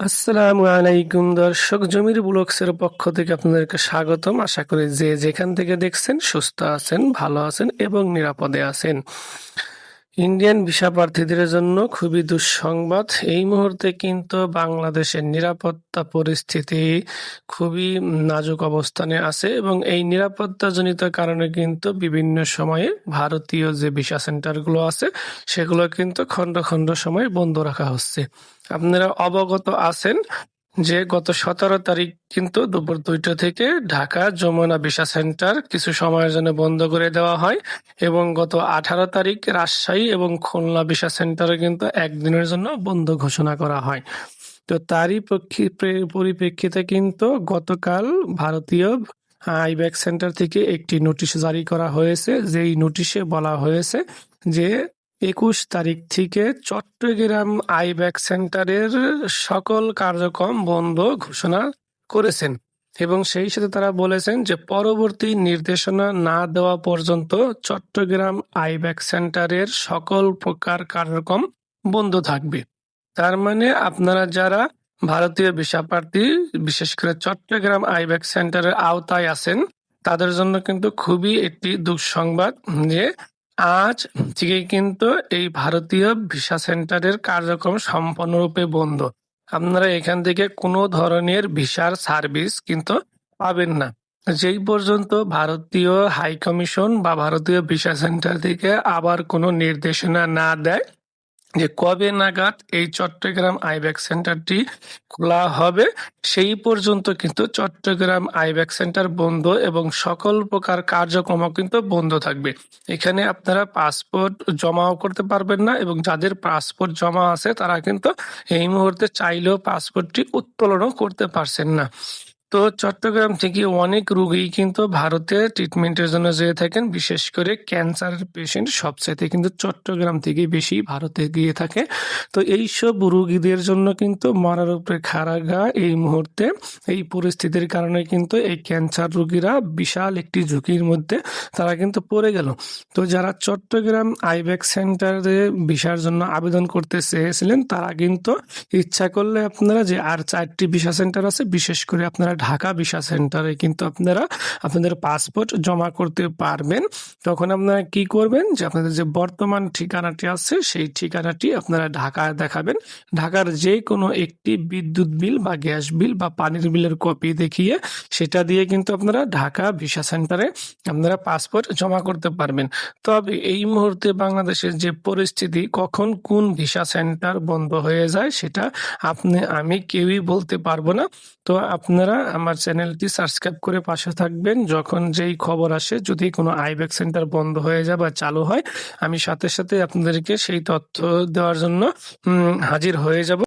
আসসালামু আলাইকুম দর্শক, জমির ব্লগসের পক্ষ থেকে আপনাদেরকে স্বাগতম। আশা করি যে যেখান থেকে দেখছেন, সুস্থ আছেন, ভালো আছেন এবং নিরাপদে আছেন। ইন্ডিয়ান ভিসা প্রার্থীদের জন্য খুবই দুঃসংবাদ। এই মুহূর্তে কিন্তু বাংলাদেশের নিরাপত্তা পরিস্থিতি খুবই নাজুক অবস্থানে আছে এবং এই নিরাপত্তাজনিত কারণে কিন্তু বিভিন্ন সময়ে ভারতীয় যে ভিসা সেন্টারগুলো আছে, সেগুলো কিন্তু খণ্ড খণ্ড সময় বন্ধ রাখা হচ্ছে। আপনারা অবগত আছেন যে গত সতেরো তারিখ কিন্তু দুপুর দুইটা থেকে ঢাকা যমুনা ভিসা সেন্টার কিছু সময়ের জন্য বন্ধ করে দেওয়া হয় এবং গত আঠারো তারিখ রাজশাহী এবং খুলনা ভিসা সেন্টারে কিন্তু একদিনের জন্য বন্ধ ঘোষণা করা হয়। তো তারই পরিপ্রেক্ষিতে কিন্তু গতকাল ভারতীয় আইব্যাক সেন্টার থেকে একটি নোটিশ জারি করা হয়েছে। যেই নোটিশে বলা হয়েছে যে একুশ তারিখ থেকে চট্টগ্রাম আইব্যাক সেন্টারের সকল কার্যক্রম বন্ধ ঘোষণা করেছেন এবং সেই সাথে তারা বলেছেন যে পরবর্তী নির্দেশনা না দেওয়া পর্যন্ত চট্টগ্রাম আইব্যাক সেন্টারের সকল প্রকার কার্যক্রম বন্ধ থাকবে। তার মানে আপনারা যারা ভারতীয় ভিসা প্রার্থী, বিশেষ করে চট্টগ্রাম আইব্যাক সেন্টারের আওতায় আছেন, তাদের জন্য কিন্তু খুবই একটি দুঃসংবাদ যে আজ থেকে কিন্তু এই ভারতীয় ভিসা সেন্টারের কার্যক্রম সম্পূর্ণরূপে বন্ধ। আপনারা এখান থেকে কোনো ধরনের ভিসার সার্ভিস কিন্তু পাবেন না। যেই পর্যন্ত ভারতীয় হাই কমিশন বা ভারতীয় ভিসা সেন্টার থেকে আবার কোনো নির্দেশনা না দেয় যে কবে নাগাদ এই চট্টগ্রাম আইব্যাক সেন্টারটি খোলা হবে, সেই পর্যন্ত কিন্তু চট্টগ্রাম আইব্যাক সেন্টার বন্ধ এবং সকল প্রকার কার্যক্রম কিন্তু বন্ধ থাকবে। এখানে আপনারা পাসপোর্ট জমাও করতে পারবেন না এবং যাদের পাসপোর্ট জমা আছে তারা কিন্তু এই মুহূর্তে চাইলেও পাসপোর্টটি উত্তোলনও করতে পারছেন না। তো চট্টগ্রাম থেকে অনেক রোগী কিন্তু ভারতে ট্রিটমেন্টের জন্য যেয়ে থাকেন। বিশেষ করে ক্যান্সারের পেশেন্ট সবচাইতে কিন্তু চট্টগ্রাম থেকে বেশি ভারতে গিয়ে থাকে। তো এইসব রোগীদের জন্য কিন্তু মরার উপরে খাড়াগা এই মুহূর্তে। এই পরিস্থিতির কারণে কিন্তু এই ক্যান্সার রোগীরা বিশাল একটি ঝুঁকির মধ্যে তারা কিন্তু পড়ে গেল। তো যারা চট্টগ্রাম আইব্যাক সেন্টারে ভিসার জন্য আবেদন করতে চেয়েছিলেন, তারা কিন্তু ইচ্ছা করলে আপনারা যে আর চারটি ভিসা সেন্টার আছে, বিশেষ করে আপনারা ঢাকা ভিসা সেন্টারে কিন্তু আপনারা আপনাদের পাসপোর্ট জমা করতে পারবেন। তখন আপনারা কি করবেন যে আপনাদের যে বর্তমান ঠিকানাটি আছে, সেই ঠিকানাটি আপনারা ঢাকায় দেখাবেন। ঢাকার যে কোনো একটি বিদ্যুৎ বিল বা গ্যাস বিল বা পানির বিলের কপি দেখিয়ে সেটা দিয়ে কিন্তু আপনারা ঢাকা ভিসা সেন্টারে আপনারা পাসপোর্ট জমা করতে পারবেন। তবে এই মুহূর্তে বাংলাদেশের যে পরিস্থিতি, কখন কোন ভিসা সেন্টার বন্ধ হয়ে যায়, সেটা আপনি, আমি কেউই বলতে পারব না। তো আপনারা আমার চ্যানেলটি সাবস্ক্রাইব করে পাশে থাকবেন। যখন যেই খবর আসে, যদি কোনো আইব্যাক সেন্টার বন্ধ হয়ে যায় বা চালু হয়, আমি সাথে সাথে আপনাদেরকে সেই তথ্য দেওয়ার জন্য হাজির হয়ে যাব।